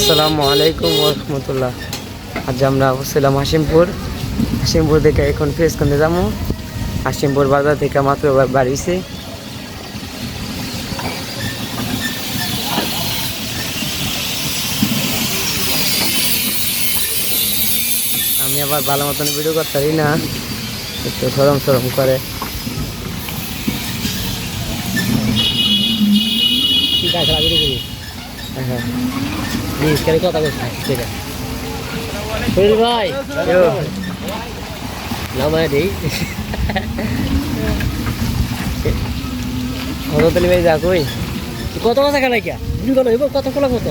আসসালামু আলাইকুম রহমতুল্লাহ। আজ আমরা বসছিলাম হাসিমপুর হাসিমপুর থেকে এখন ফেস করতে যাব। হাসিমপুর বাজার থেকে মাত্র বাড়িছি আমি আবার ভালো মতন ভিডিও করতে পারি না। একটু সরম সরম করে। দেখি প্লিজ কেন কত কথা খেলা কত কোলা কত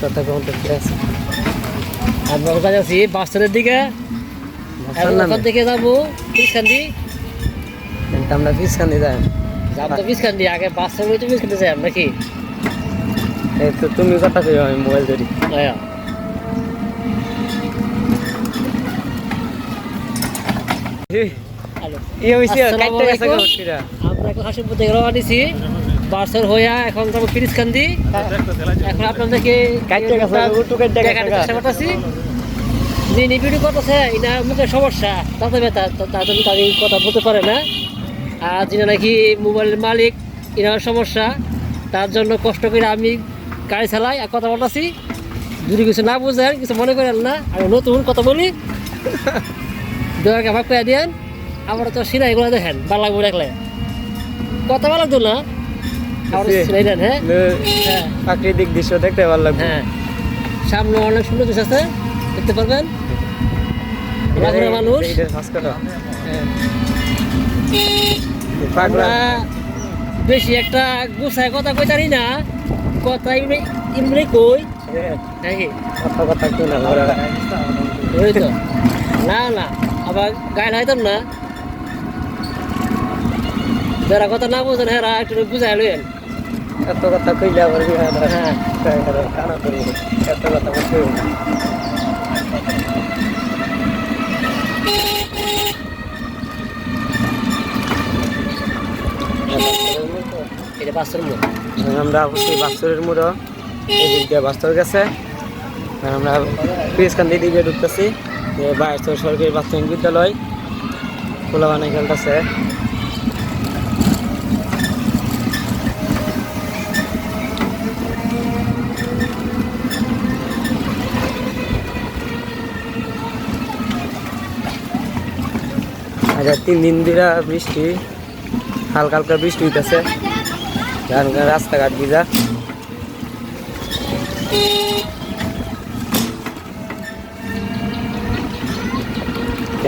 কথা কম তো কি আছে আমরা কাছে আছি বাস স্ট্যান্ডের দিকে যাব পিসখান্দি কিন্তু আমরা ফিস খান্দি যাই যাব তো পিসখান্দি আগে বাস স্ট্যান্ড তো পিসখান্দি যাই নাকি এই তো তুমি কথা কই আমি মোবাইল ধরি। আমরা এখন হাসিমপুর থেকে রওনা দিছি। বাসের হইয়া এখন যাব আপনাদেরকে করতেছি। মুখের সমস্যা ব্যথা তাদের কথা বলতে পারে না। আর যিনি নাকি মোবাইলের মালিক ইনার সমস্যা। তার জন্য কষ্ট করে আমি গাড়ি চালাই আর কথা বলতেছি। যদি কিছু না বুঝেন কিছু মনে করেন না আর নতুন কথা বলি দয়াকে ভাগ করে দেন আমার তো সিলাই এগুলো দেখেন ভালো লাগবে দেখলে। কথা ভালো লাগতো না হ্যাঁ? হ্যাঁ। প্রাকৃতিক দৃশ্য দেখতে ভালো লাগবে। হ্যাঁ। সামনে অনেক সুন্দর দৃশ্য আছে দেখতে পারবেন? মানুষ। হ্যাঁ। আমরা বেশি একটা গুছায় কথা কই জানি না কথা এমনি এমনি কই? নাকি? কথা কথা কি না ওই তো। না না আবার গায়ে লাগাইতাম না। যারা কথা না বোঝেন হ্যাঁ একটু বুঝাই লইন এত কথা কইলে আবার হ্যাঁ? এত কথা বলতে আমরা দিয়ে বাস্তব গেছে। আমরা ঢুকতেছি। সরকারি প্রাথমিক বিদ্যালয় বানাই খেলতেছে আচ্ছা তিন দিন দিরা বৃষ্টি, হালকা হালকা বৃষ্টি হইতেছে। রাস্তাঘাট ভিজা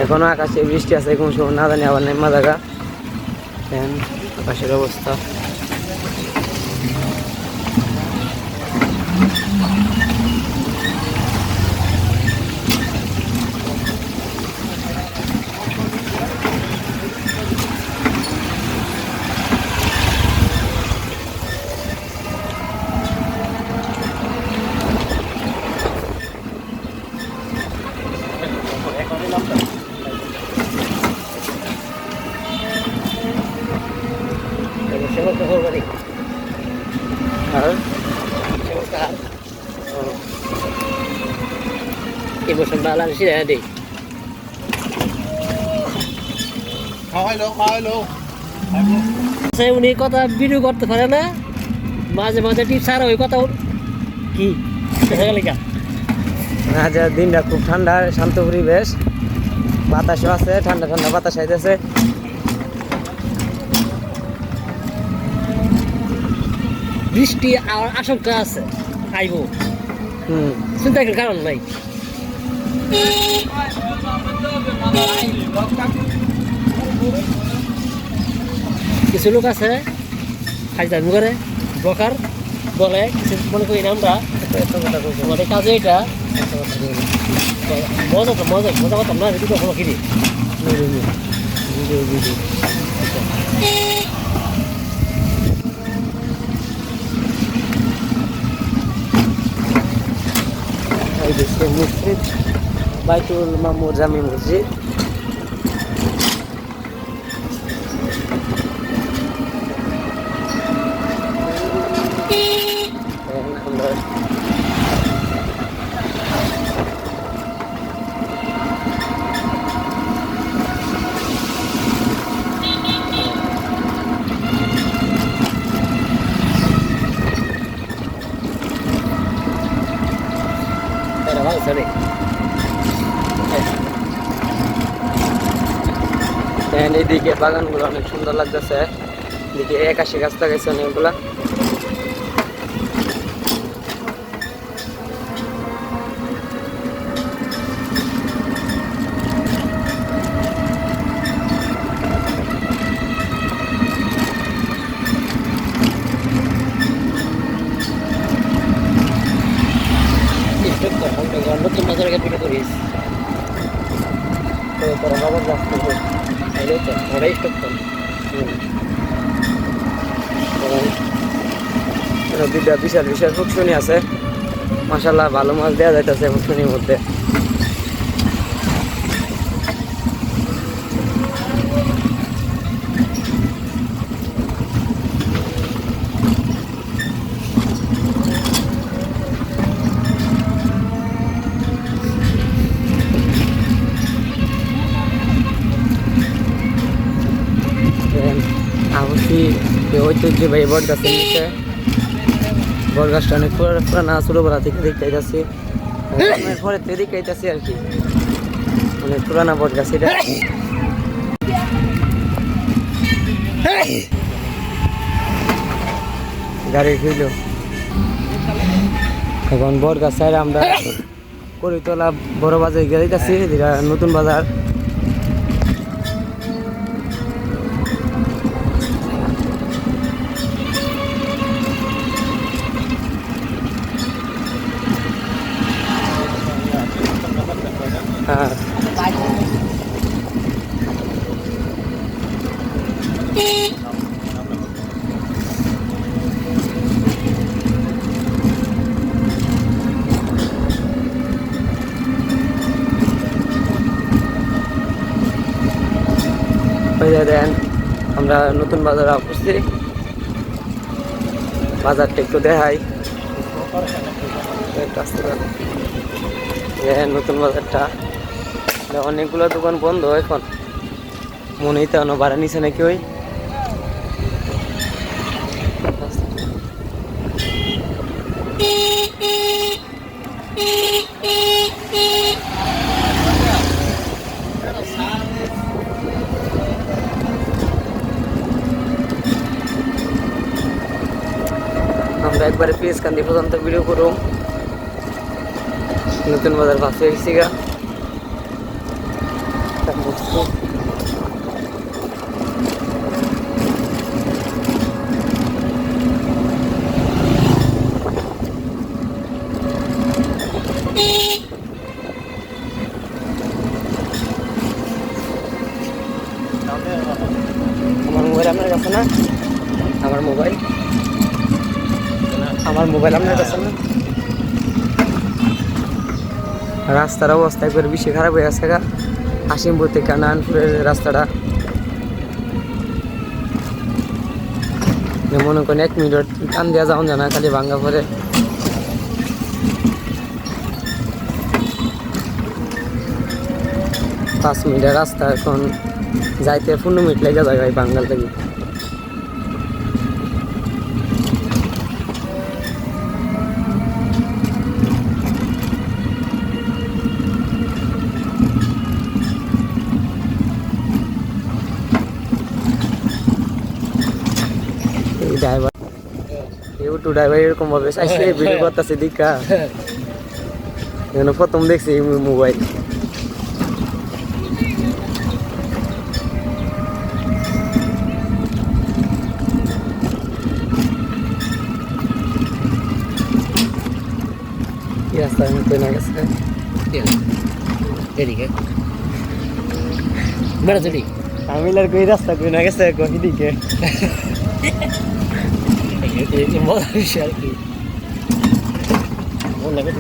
এখনও আকাশে বৃষ্টি আছে, কোন সময় না জানি, আবার নেমা জায়গা আকাশের অবস্থা। বাংলাদেশি দেখা দিই সে উনি কথা ভিডিও করতে পারে না মাঝে মাঝে টিপস আর ওই কথা কি আজ দিনটা খুব ঠান্ডা শান্ত পরিবেশ বাতাসও আছে ঠান্ডা ঠান্ডা বাতাস আইতেছে বৃষ্টি আর আশঙ্কা আছে আইব। হুম। চিন্তা কারণ নাই। কিছু লোক আছে হাজদামি করে ব্রকার বলে, কিছু মনে করি না আমরা। এত কথা কইছো আমাদের কাজে এটা কথা মজা তো, মজা মজা করতাম না যদি কখনো কিনি ভিডিও ভিডিও બાયતુલ મામૂર જામી મસ્જિદ. And এদিকে বাগানগুলো অনেক সুন্দর লাগতেছে। এদিকে একাশি গাছ লাগাইছে অনেকগুলা। নতুন গিয়ে ভিডিও করিস। তো তোরা বাবার গাছ বিশাল বিশাল ফুকশুনি আছে। মাসাল্লাহ ভালো মাছ দেওয়া যাইতেছে ফুকশুনির মধ্যে। ঐতিহ্যবাহী বট গাছের নিচে। বট গাছটা অনেক পুরা- পুরানা, ছোটোবেলা থেকে দেখতে যাচ্ছি পরে তো দেখতে আর কি। অনেক পুরানা বট গাছ এটা। গাড়ি হইল এখন বট গাছ আমরা করিতলা বড় বাজারে গিয়ে যাচ্ছি নতুন বাজার হ্যাঁ ওই দেন আমরা নতুন বাজার আসছি। বাজারটা একটু দেখাই। নতুন বাজারটা। অনেকগুলো দোকান বন্ধ এখন। মনে হইতে বাড়া নিছে নাকি ওই? পেজ কান্দি পর্যন্ত ভিডিও করুম। নতুন বাজার ভাবছে এসেছি গা আমার মোবাইল আপনার কাছে না আমার মোবাইল আমার রাস্তার অবস্থা একবার বেশি খারাপ হয়ে গেছে গা। হাসিমপুর থেকে নানপুরের রাস্তাটা। মনে করেন এক মিনিট টান দেওয়া যাও জানা খালি ভাঙ্গা পরে পাঁচ মিনিটের রাস্তা এখন যাইতে পনেরো মিনিট লেগে যায় ভাই বাঙ্গাল থেকে এই ড্রাইভার ইউটিউব ড্রাইভার এরকম ভাবে। চাইছে ভিডিও করতেছে দিকা এখানে প্রথম দেখছি মোবাইল রাস্তা আমি না গেছে। এদিকে। বেড়া চলি। আমি আর কই রাস্তা কই না গেছে কই দিকে 이렇게 뭐 시작이 올라가든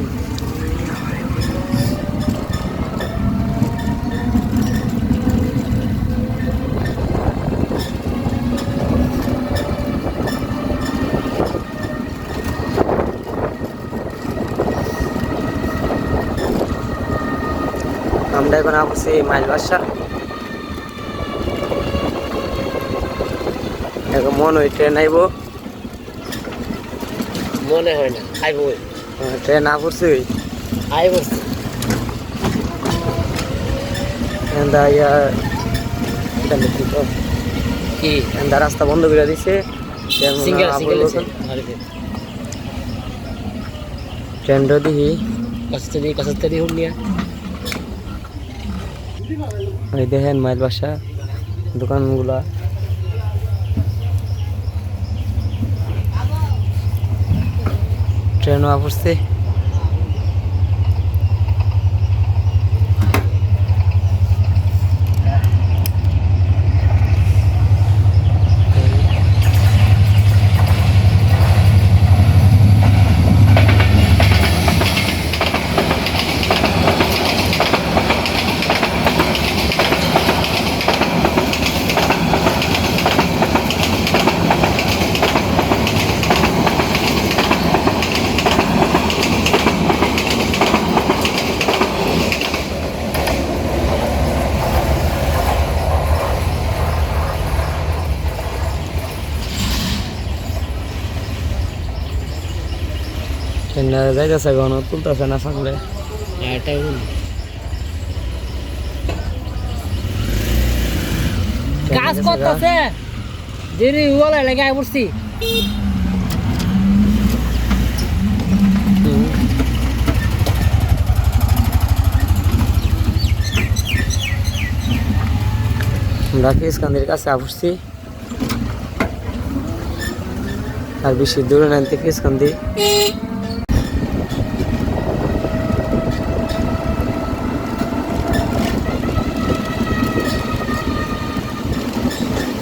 আমরা এখন আসছি মাইল বাসা এখন মন ওই ট্রেন আইব মনে হয় না ওই। ট্রেন না পড়ছি? আই বসছি এন্দা ইয়া এটা লিখি তো। কি? এন্দা রাস্তা বন্ধ করে দিছে। হয় সিঙ্গেল সিঙ্গেল দিহি দেখেন মাইল বাসা দোকানগুলা। ট্রেনও পড়ছে ট্রেন যাইতেছে গণ তুলতেছে না সামনে এটা হুন কাজ করতেছে দেরি ওলা লাগে আই বসছি হুম। আমরা ফিসকান্দির কাছে আসছি আর বেশি দূরে নানতে ফিসকান্দি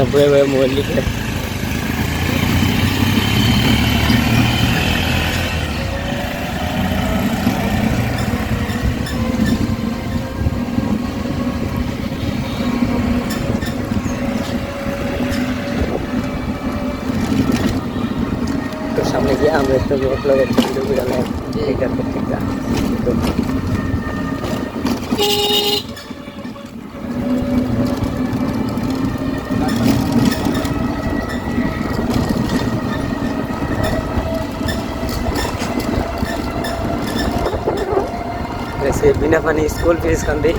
তারপরে মোবাইল লিখে। তো সামনে গিয়ে আমরা একটু লোক লাগে ছবি বিড়ালে ঠিক আছে మినఫని స్కూల్ ఫీజు కంది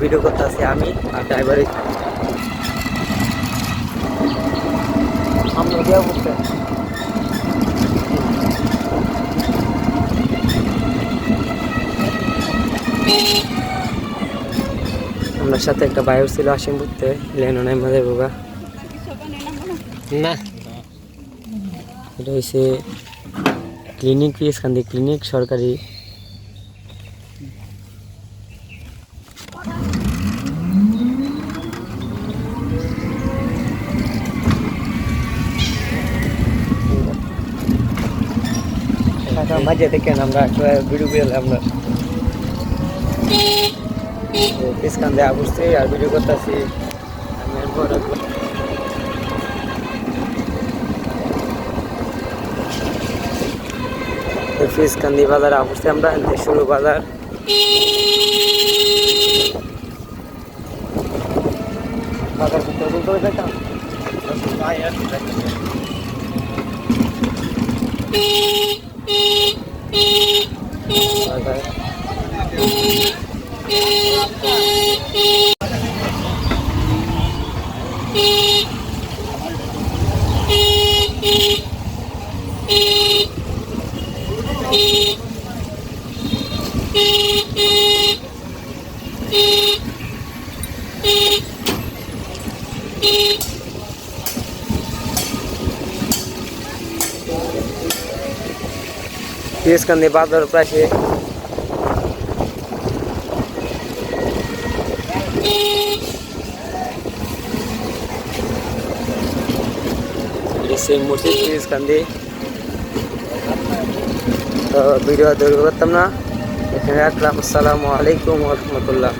ভিডিও করতে আসি আমি আর ড্রাইভারই আমরা দেওয়া করতে। আমার সাথে একটা বায়ু ছিল আসিম বুঝতে লেনো নাই মাঝে বাবা না। এটা হচ্ছে ক্লিনিক পিএস কান্দি ক্লিনিক সরকারি মাঝে দেখেন আমরা একটা ভিডিও পেলাম আমরা। পিস কান্দে বসছি আর ভিডিও করতেছি। আমি এরপর ফিস কান্দি বাজার আসছি আমরা শুরু বাজার। বাজার ভিতরে इसका निबाद और प्राइस है সেই মসজিদ পিএসকান্দি তো ভিডিও দৈর্ঘ্য করতাম না। এখানে রাখলাম। আসসালামু আলাইকুম রহমতুল্লাহ।